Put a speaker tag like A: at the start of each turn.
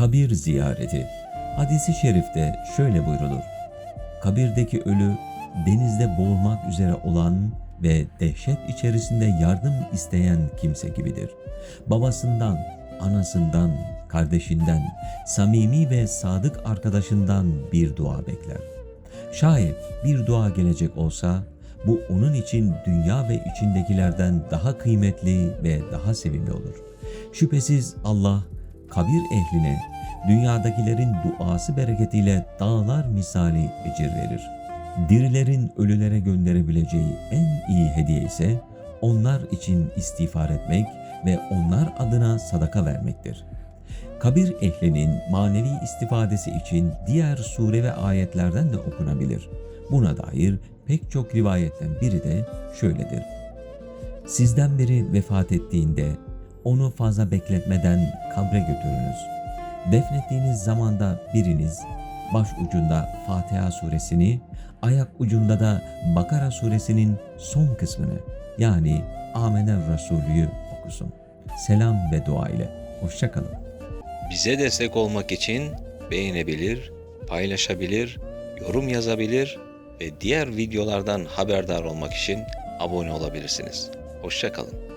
A: Kabir ziyareti. Hadisi şerifte şöyle buyrulur. Kabirdeki ölü denizde boğulmak üzere olan ve dehşet içerisinde yardım isteyen kimse gibidir. Babasından, anasından, kardeşinden, samimi ve sadık arkadaşından bir dua bekler. Şayet bir dua gelecek olsa bu onun için dünya ve içindekilerden daha kıymetli ve daha sevimli olur. Şüphesiz Allah kabir ehline dünyadakilerin duası bereketiyle dağlar misali ecir verir. Dirilerin ölülere gönderebileceği en iyi hediye ise onlar için istiğfar etmek ve onlar adına sadaka vermektir. Kabir ehlinin manevi istifadesi için diğer sure ve ayetlerden de okunabilir. Buna dair pek çok rivayetten biri de şöyledir. Sizden biri vefat ettiğinde onu fazla bekletmeden kabre götürünüz. Defnettiğiniz zamanda biriniz baş ucunda Fatiha suresini, ayak ucunda da Bakara suresinin son kısmını yani Amener Resulü'yü okusun. Selam ve dua ile. Hoşçakalın.
B: Bize destek olmak için beğenebilir, paylaşabilir, yorum yazabilir ve diğer videolardan haberdar olmak için abone olabilirsiniz. Hoşçakalın.